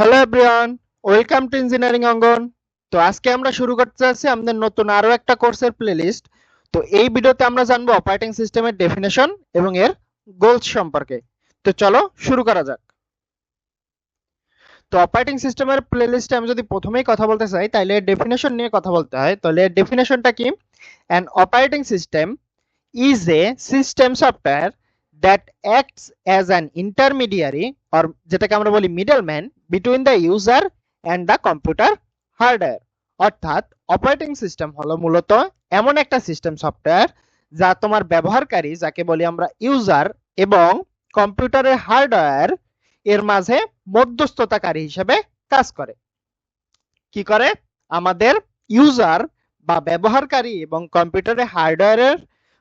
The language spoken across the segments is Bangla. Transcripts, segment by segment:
Hello everyone welcome to engineering অঙ্গন তো আজকে আমরা শুরু করতে যাচ্ছি আমাদের নতুন আরও একটা কোর্সের প্লেলিস্ট তো এই ভিডিওতে আমরা জানব অপারেটিং সিস্টেমের ডেফিনেশন এবং এর গোলস সম্পর্কে। তো চলো শুরু করা যাক। তো অপারেটিং সিস্টেমের প্লেলিস্টে আমি যদি প্রথমেই কথা বলতে চাই তাহলে ডেফিনেশন নিয়ে কথা বলতে হয়। তাহলে ডেফিনেশনটা কি? An operating system is a system software that acts as an intermediary or যেটাকে আমরা বলি middleman between the user and the computer hardware অর্থাৎ অপারেটিং সিস্টেম হলো মূলত এমন একটা সিস্টেম সফটওয়্যার যা তোমার ব্যবহারকারী, যাকে বলি আমরা ইউজার এবং কম্পিউটারের হার্ডওয়্যার এর মাঝে মধ্যস্থতাকারী হিসেবে কাজ করে। কি করে? আমাদের ইউজার বা ব্যবহারকারী এবং কম্পিউটারের হার্ডওয়্যারের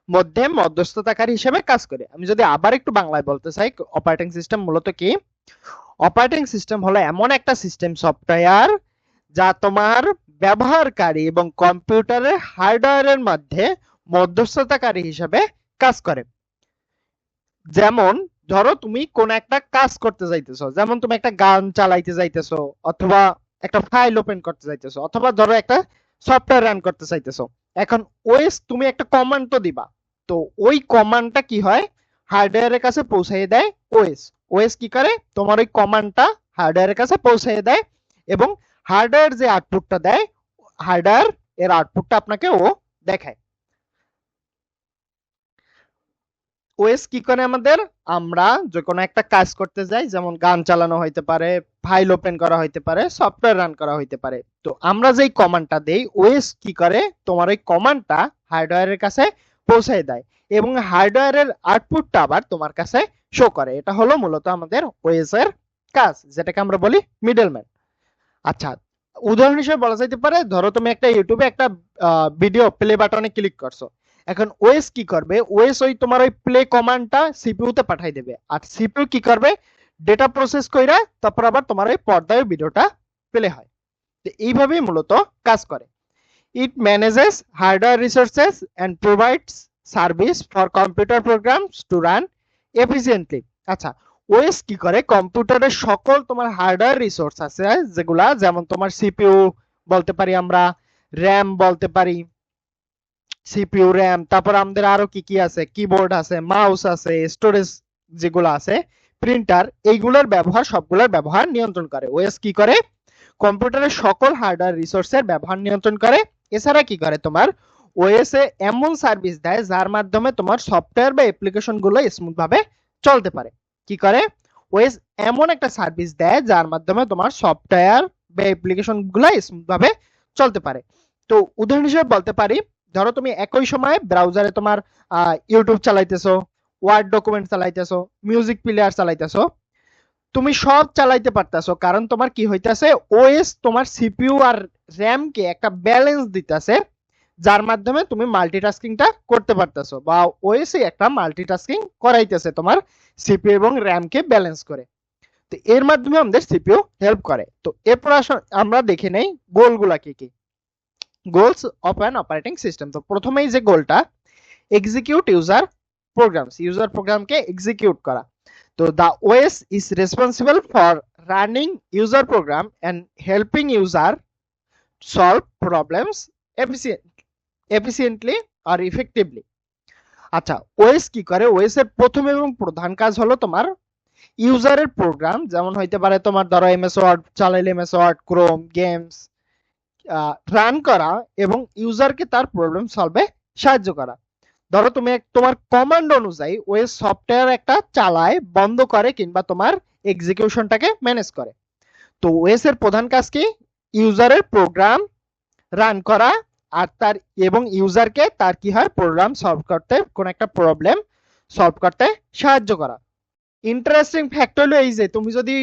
মধ্যে মধ্যস্থতাকারী হিসেবে কাজ করে। আমি যদি আবার একটু বাংলায় বলতে চাই অপারেটিং সিস্টেম মূলত কি? অপারেটিং সিস্টেম হলো এমন একটা সিস্টেম সফটওয়্যার যা তোমার ব্যবহারকারী এবং কম্পিউটারের হার্ডওয়্যারের মধ্যে মধ্যস্থতাকারী হিসেবে কাজ করে। যেমন, ধরো তুমি কোন একটা কাজ করতে যাইতেছো, যেমন তুমি একটা গান চালাইতে যাইতেছো অথবা একটা ফাইল ওপেন করতে যাইতেছো, অথবা ধরো একটা সফটওয়্যার রান করতে চাইতেছো। এখন ওএস তুমি একটা কমান্ড তো দিবা তো ওই কমান্ডটা কি হয়? হার্ডওয়্যারের কাছে পৌঁছাই দেয় ওএস ওএস কি করে? তোমার ওই কমান্ডটা হার্ডওয়্যারের কাছে পৌঁছাই দেয় এবং হার্ডওয়্যার যে আউটপুটটা দেয় হার্ডওয়্যার এর আউটপুটটা আপনাকে ও দেখায়। ওএস কি করে আমাদের? আমরা যে কোনো একটা কাজ করতে যাই, যেমন গান চালানো হইতে পারে ফাইল ওপেন করা হইতে পারে সফটওয়্যার রান করা হইতে পারে। তো আমরা যেই কমান্ডটা দেই ওএস কি করে? তোমার ওই কমান্ডটা হার্ডওয়্যারের কাছে পৌঁছায় দেয় এবং হার্ডওয়্যারের আউটপুটটা আবার তোমার কাছে শো করে। এটা হলো মূলত আমাদের ওএস এর কাজ, যেটাকে আমরা বলি মিডলম্যান আচ্ছা উদাহরণ হিসেবে বলা যাইতে পারে, ধরো তুমি একটা ইউটিউবে একটা ভিডিও প্লে বাটনে ক্লিক করছ। এখন ওএস কি করবে? ওএস ওই তোমার ওই প্লে কমান্ডটা সিপিইউ তে পাঠাই দেবে। আর সিপিইউ কি করবে? ডেটা প্রসেস কইরা তারপর আবার তোমার ওই পর্দায় ভিডিওটা প্লে হয়। তো এইভাবেই মূলত কাজ করে। It manages hardware resources and provides service for computer programs to run efficiently. আচ্ছা ওএস কি করে? কম্পিউটারের সকল তোমার হার্ডওয়্যার রিসোর্স আছে যেগুলা, যেমন তোমার সিপিইউ বলতে পারি আমরা, র্যাম বলতে পারি, সিপিইউ, র্যাম, তারপর আমাদের আরও কি কি আছে? কিবোর্ড আছে, মাউস আছে, স্টোরেজ যেগুলো আছে, প্রিন্টার, এইগুলোর ব্যবহার, সবগুলোর ব্যবহার নিয়ন্ত্রণ করে। ওএস কি করে? কম্পিউটারের সকল হার্ডওয়্যার রিসোর্সের ব্যবহার নিয়ন্ত্রণ করে। এছাড়া কি করে তোমার? ওএস এ এমন সার্ভিস দেয় যার মাধ্যমে তোমার সফটওয়্যার বা অ্যাপ্লিকেশনগুলো স্মুথ ভাবে চলতে পারে। কি করে? ওএস এমন একটা সার্ভিস দেয় যার মাধ্যমে তোমার সফটওয়্যার বা অ্যাপ্লিকেশনগুলো স্মুথ ভাবে চলতে পারে। তো উদাহরণ হিসেবে বলতে পারি, ধরো তুমি একই সময়ে ব্রাউজারে তোমার ইউটিউব চালাইতেছো ওয়ার্ড ডকুমেন্ট চালাইতেছো মিউজিক প্লেয়ার চালাইতেছো, তুমি সব চালাইতে পারতেছো। কারণ তোমার কি হইতাছে? ওএস তোমার সিপিইউ আর র্যাম কে একটা ব্যালেন্স দিতেছে। যার মাধ্যমে তুমি মাল্টিটাস্কিংটা করতে পারতেছো বা ওএস একটা মাল্টিটাস্কিং করাইতেছে তোমার সিপিইউ এবং র্যাম কে ব্যালেন্স করে। তো এর মাধ্যমে আমাদের সিপিইউ হেল্প করে। তো এরপর আমরা দেখে নেই গোলগুলা কি কি। Goals of an operating system তো প্রথমেই যে গোলটা এক্সিকিউট ইউজার প্রোগ্রামস ইউজার প্রোগ্রামকে এক্সিকিউট করা। তো the OS is responsible for running user program and helping user solve problems efficiently R effectively আচ্ছা ওএস কি করে? ওএস এর প্রথম এবং প্রধান কাজ হলো তোমার ইউজারের প্রোগ্রাম যেমন হইতে পারে তোমার ধরো এমএস ওয়ার্ড চালাইলে MS Word Chrome games run করা এবং ইউজারকে তার প্রবলেম সলভে সাহায্য করা। ধরো তুমি তোমার কমান্ড অনুযায়ী ওই সফটওয়্যার একটা চালায়, বন্ধ করে কিংবা তোমার এক্সিকিউশনটাকে ম্যানেজ করে। তো ওএস এর প্রধান কাজ কি? ইউজারের প্রোগ্রাম রান করা আর তার এবং ইউজারকে তার কি হয়? প্রোগ্রাম সলভ করতে কোন একটা প্রবলেম সলভ করতে সাহায্য করা। ইন্টারেস্টিং ফ্যাক্ট হলো এই যে, তুমি যদি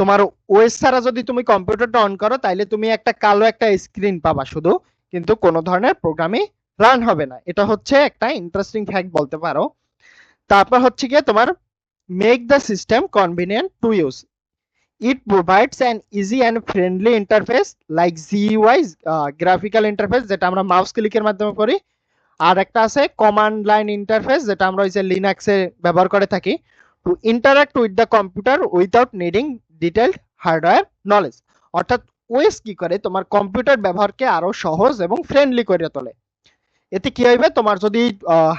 তোমার ওএস ছাড়া যদি তুমি কম্পিউটারটা অন করো তাহলে তুমি একটা কালো একটা স্ক্রিন পাবা শুধু, কিন্তু কোনো ধরনের প্রোগ্রামই রান হবে না। এটা হচ্ছে একটা ইন্টারেস্টিং ফ্যাক্ট বলতে পারো। তারপর হচ্ছে গিয়ে তোমার make the system convenient to use it provides an easy and friendly interface like GUI graphical interface যেটা আমরা মাউস ক্লিকের মাধ্যমে করি। আর একটা আছে কমান্ড লাইন ইন্টারফেস যেটা আমরা ওই যে লিনাক্সে ব্যবহার করে থাকি। To interact with the computer without needing detailed hardware knowledge অর্থাৎ ওএস কি করে? তোমার কম্পিউটার ব্যবহারকে আরও সহজ এবং ফ্রেন্ডলি করে তোলে। এতে কি হইবে? তোমার যদি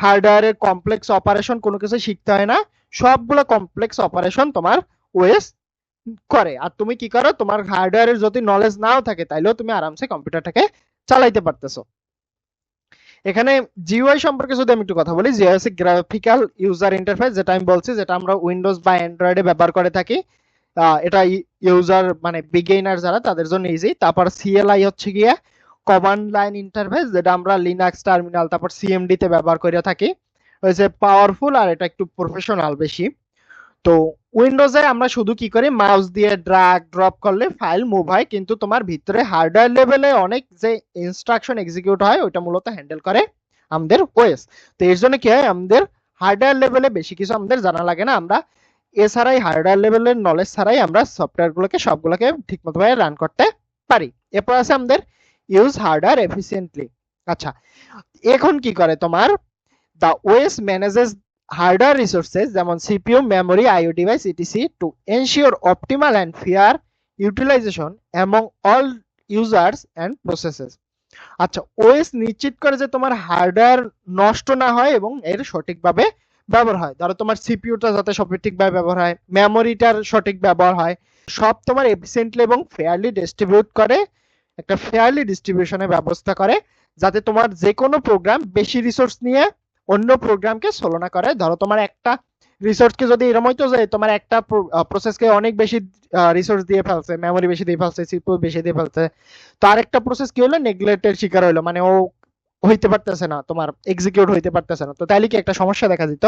হার্ডওয়্যারের কমপ্লেক্স অপারেশন কোনো কিছু শিখতে হয় না, সবগুলো কমপ্লেক্স অপারেশন তোমার ওএস করে। আর তুমি কি করো, তোমার হার্ডওয়্যারের যদি নলেজ নাও থাকে, তাইলেও তুমি আরামসে কম্পিউটারটাকে চালাইতে পারতেছো। এখানে জিইউআই সম্পর্কে যদি আমি একটু কথা বলি জিইউআই হচ্ছে গ্রাফিক্যাল ইউজার ইন্টারফেস যেটা আমি বলছি, যেটা আমরা উইন্ডোজ বা অ্যান্ড্রয়েডে ব্যবহার করে থাকি। এটা ইউজার মানে বিগেইনার যারা, তাদের জন্য ইজি তারপর সিএলআই হচ্ছে গিয়ে কমান্ড লাইন ইন্টারফেস যেটা আমরা লিনাক্স টার্মিনাল তারপর সিএমডি তে ব্যবহার করে থাকি। হয়েছে পাওয়ারফুল আর এটা একটু প্রফেশনাল বেশি। তো উইন্ডোজে আমরা শুধু কি করি? মাউস দিয়ে ড্রাগ ড্রপ করলে ফাইল মুভ হয়, কিন্তু তোমার ভিতরে হার্ডওয়্যার লেভেলে অনেক যে ইনস্ট্রাকশন এক্সিকিউট হয় ওটা মূলত হ্যান্ডেল করে আমাদের ওএস তো এর জন্য কি হয়? আমাদের হার্ডওয়্যার লেভেলে বেশি কিছু আমাদের জানা লাগে না। আমরা এছাড়াই হার্ডওয়্যার লেভেলের নলেজ ছাড়াই আমরা সফটওয়্যার গুলোকে, সবগুলোকে ঠিকমতো ভাবে রান করতে পারি। এরপর আছে আমাদের ইউজ হার্ডওয়্যার এফিসিয়েন্টলি আচ্ছা এখন কি করে তোমার? The OS manages hardware resources যেমন CPU memory IO device etc to ensure optimal and fair utilization among all users and processes আচ্ছা ওএস নিশ্চিত করে যে তোমার হার্ডওয়্যার নষ্ট না হয় এবং এর সঠিকভাবে ব্যবহার হয়। ধরো তোমার সিপিইউটা যাতে সঠিকভাবে ব্যবহার হয় মেমোরিটার সঠিক ব্যবহার হয়, সব তোমার এফিসিয়েন্টলি এবং ফেয়ারলি ডিস্ট্রিবিউট করে, একটা ফেয়ারলি ডিস্ট্রিবিউশনের ব্যবস্থা করে, যাতে তোমার যে কোনো প্রোগ্রাম বেশি রিসোর্স নিয়ে অন্য প্রোগ্রামকে স্লো না করে ধরো তোমার একটা রিসোর্সকে যদি এরকম হইতো যে তোমার একটা প্রসেসকে অনেক বেশি রিসোর্স দিয়ে ফেলছে মেমোরি বেশি দিয়ে ফেলছে সিপিইউ বেশি দিয়ে ফেলছে, তো আরেকটা প্রসেস কি হলো? নেগলেক্টের শিকার হইল। মানে ও হইতে পারতেছে না, তোমার এক্সিকিউট হইতে পারতেছে না। তো তাইলে কি একটা সমস্যা দেখা দিত?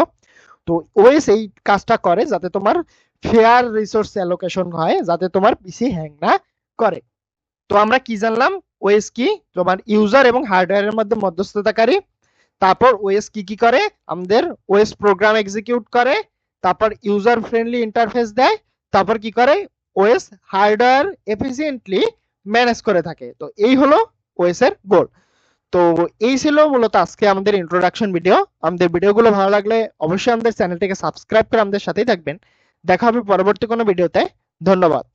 তো ওএস এই কাজটা করে যাতে তোমার ফেয়ার রিসোর্স অ্যালোকেশন হয়, যাতে তোমার পিসি হ্যাং না করে। তো আমরা কি জানলাম? ওএস কি? তোমার ইউজার এবং হার্ডওয়্যারের মধ্যে মধ্যস্থতাকারী তারপর ওএস কি কি করে? আমাদের ওএস প্রোগ্রাম এক্সিকিউট করে, তারপর ইউজার ফ্রেন্ডলি ইন্টারফেস দেয়, তারপর কি করে? ওএস হার্ডওয়্যার এফিসিয়েন্টলি ম্যানেজ করে থাকে। তো এই হলো ওএস এর গোল তো এই ছিল মূলত আজকে আমাদের ইন্ট্রোডাকশন ভিডিও আমাদের ভিডিওগুলো ভালো লাগলে অবশ্যই আমাদের চ্যানেলটিকে সাবস্ক্রাইব করে আমাদের সাথেই থাকবেন। দেখা হবে পরবর্তী কোনো ভিডিওতে ধন্যবাদ।